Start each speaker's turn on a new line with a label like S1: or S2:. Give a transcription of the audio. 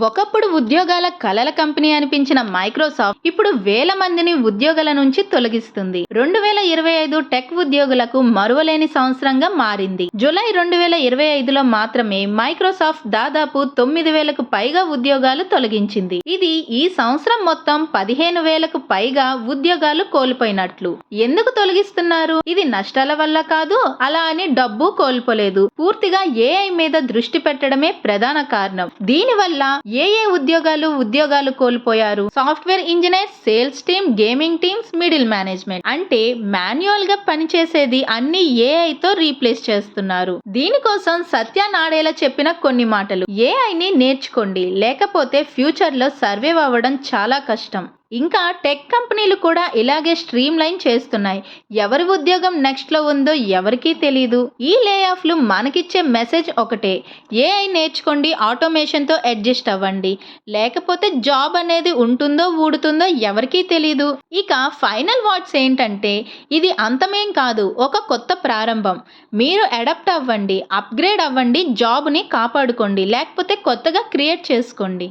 S1: ఒకప్పుడు ఉద్యోగాల కలల కంపెనీ అనిపించిన మైక్రోసాఫ్ట్ ఇప్పుడు వేల మందిని ఉద్యోగాల నుంచి తొలగిస్తుంది. రెండు వేల ఇరవై ఐదు టెక్ ఉద్యోగులకు మరువలేని సంవత్సరంగా మారింది. జూలై రెండు వేల ఇరవై ఐదులో మాత్రమే మైక్రోసాఫ్ట్ దాదాపు తొమ్మిది వేలకు పైగా ఉద్యోగాలు తొలగించింది. ఇది ఈ సంవత్సరం మొత్తం పదిహేను వేలకు పైగా ఉద్యోగాలు కోల్పోయినట్లు. ఎందుకు తొలగిస్తున్నారు? ఇది నష్టాల వల్ల కాదు అలా అని డబ్బు కోల్పోలేదు. పూర్తిగా ఏఐ మీద దృష్టి పెట్టడమే ప్రధాన కారణం. దీనివల్ల ఏ ఏ ఉద్యోగాలు ఉద్యోగాలు కోల్పోయారు? Software engineer sales team gaming teams middle management. అంటే మాన్యువల్గా పనిచేసేది అన్ని ఏఐ తో రీప్లేస్ చేస్తున్నారు. దీనికోసం సత్య నాడేలా చెప్పిన కొన్ని మాటలు. ఏఐని నేర్చుకోండి. లేకపోతే ఫ్యూచర్లో సర్వైవ్ అవ్వడం చాలా కష్టం. ఇంకా టెక్ కంపెనీలు కూడా ఇలాగే స్ట్రీమ్ లైన్ చేస్తున్నాయి. ఎవరి ఉద్యోగం నెక్స్ట్లో ఉందో ఎవరికీ తెలియదు ఈ లే ఆఫ్లు మనకిచ్చే మెసేజ్ ఒకటే. ఏఐ నేర్చుకోండి ఆటోమేషన్తో అడ్జస్ట్ అవ్వండి. లేకపోతే జాబ్ అనేది ఉంటుందో ఊడుతుందో ఎవరికీ తెలియదు ఇక ఫైనల్ వాట్స్ ఏంటంటే ఇది అంతమేం కాదు ఒక కొత్త ప్రారంభం. మీరు అడాప్ట్ అవ్వండి అప్గ్రేడ్ అవ్వండి జాబ్ని కాపాడుకోండి లేకపోతే కొత్తగా క్రియేట్ చేసుకోండి.